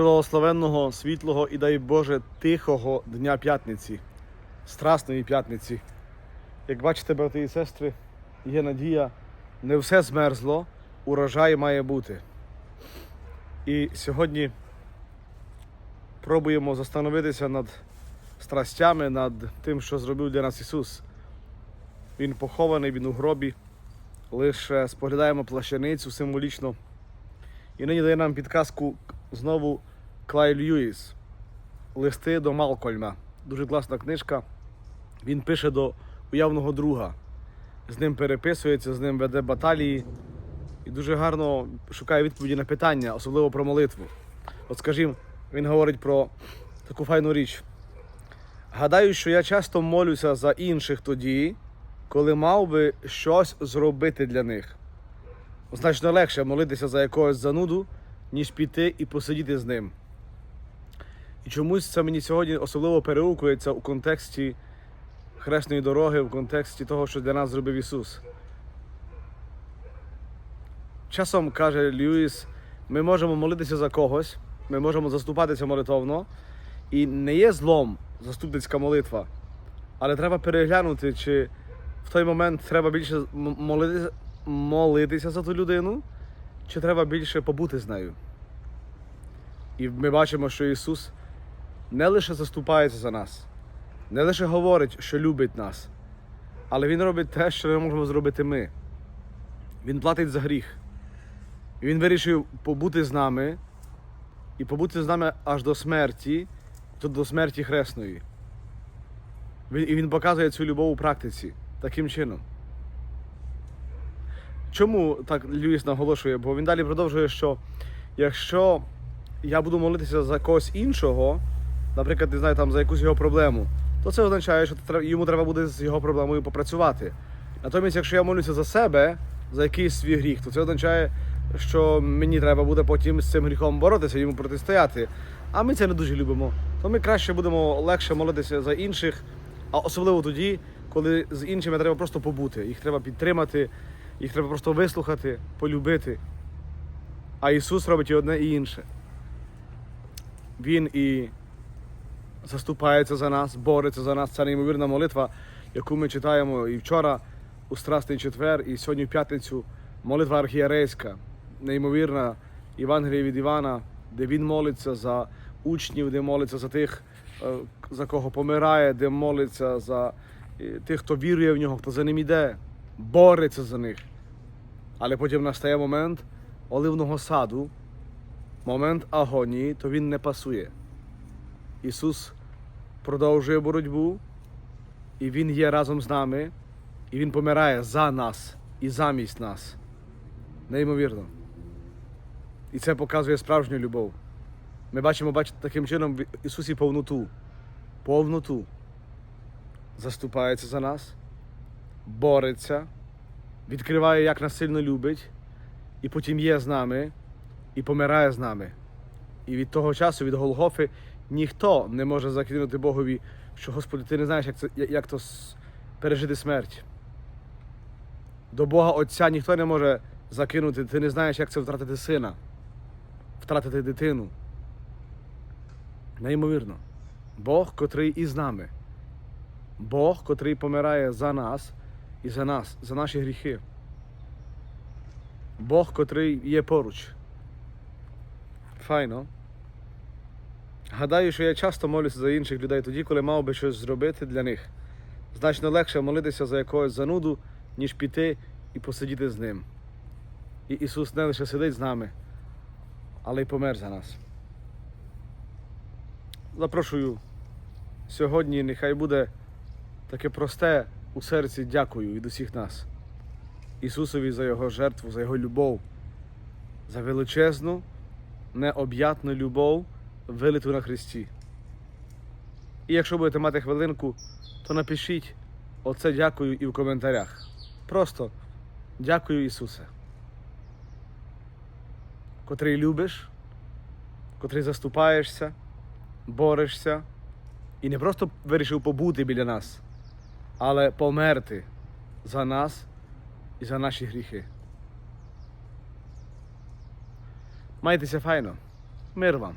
Благословенного, світлого і дай Боже тихого дня п'ятниці, страсної п'ятниці. Як бачите, брати і сестри, є надія, не все змерзло, урожай має бути. І сьогодні пробуємо застановитися над страстями, над тим, що зробив для нас Ісус. Він похований, він у гробі. Лише споглядаємо плащаницю символічно. І нині дає нам підказку знову Клай Льюіс. Листи до Малкольма. Дуже класна книжка. Він пише до уявного друга. З ним переписується, з ним веде баталії і дуже гарно шукає відповіді на питання, особливо про молитву. От скажімо, він говорить про таку файну річ. Гадаю, що я часто молюся за інших тоді, коли мав би щось зробити для них. Значно легше молитися за якогось зануду, ніж піти і посидіти з ним. І чомусь це мені сьогодні особливо переукується у контексті хресної дороги, в контексті того, що для нас зробив Ісус. Часом каже Льюіс, ми можемо молитися за когось, ми можемо заступатися молитовно, і не є злом заступницька молитва, але треба переглянути, чи в той момент треба більше м- молитися, молитися за ту людину, чи треба більше побути з нею. І ми бачимо, що Ісус не лише заступається за нас, не лише говорить, що любить нас, але Він робить те, що не можемо зробити ми. Він платить за гріх. Він вирішив побути з нами і побути з нами аж до смерті, то до смерті хресної. І він показує цю любов у практиці таким чином. Чому так Льюіс наголошує? Бо він далі продовжує, що якщо я буду молитися за когось іншого, наприклад, не знаю, там за якусь його проблему, то це означає, що йому треба буде з його проблемою попрацювати. Натомість, якщо я молюся за себе, за якийсь свій гріх, то це означає, що мені треба буде потім з цим гріхом боротися, йому протистояти. А ми це не дуже любимо. То ми краще будемо легше молитися за інших, а особливо тоді, коли з іншими треба просто побути. Їх треба підтримати, їх треба просто вислухати, полюбити. А Ісус робить і одне і інше. Він і заступається за нас, бореться за нас. Це неймовірна молитва, яку ми читаємо і вчора у Страстний четвер, і сьогодні в п'ятницю молитва архієрейська, неймовірна Євангелія від Івана, де він молиться за учнів, де молиться за тих, е, за кого помирає, де молиться за е, тих, хто вірує в нього, хто за ним іде, бореться за них. Але потім настає момент оливного саду, момент агонії, то він не пасує. Ісус продовжує боротьбу, і Він є разом з нами, і Він помирає за нас і замість нас. Неймовірно. І це показує справжню любов. Ми бачимо, бачите, таким чином в Ісусі повноту. Повноту. Заступається за нас, бореться, відкриває, як нас сильно любить, і потім є з нами і помирає з нами. І від того часу, від Голгофи, ніхто не може закинути Богові, що Господи, ти не знаєш, як, це, як то пережити смерть. До Бога Отця ніхто не може закинути, ти не знаєш, як це втратити сина, втратити дитину. Неймовірно. Бог, котрий із нами. Бог, котрий помирає за нас і за нас, за наші гріхи. Бог, котрий є поруч. Файно. Гадаю, що я часто молюся за інших людей тоді, коли мав би щось зробити для них. Значно легше молитися за якогось зануду, ніж піти і посидіти з ним. І Ісус не лише сидить з нами, але й помер за нас. Запрошую сьогодні, нехай буде таке просте у серці дякую від усіх нас. Ісусові за Його жертву, за Його любов, за величезну, необ'ятну любов, вилиту на Христі. І якщо будете мати хвилинку, то напишіть оце дякую і в коментарях. Просто дякую Ісусе, котрий любиш, котрий заступаєшся, борешся і не просто вирішив побути біля нас, але померти за нас і за наші гріхи. Майтеся файно. Мир вам.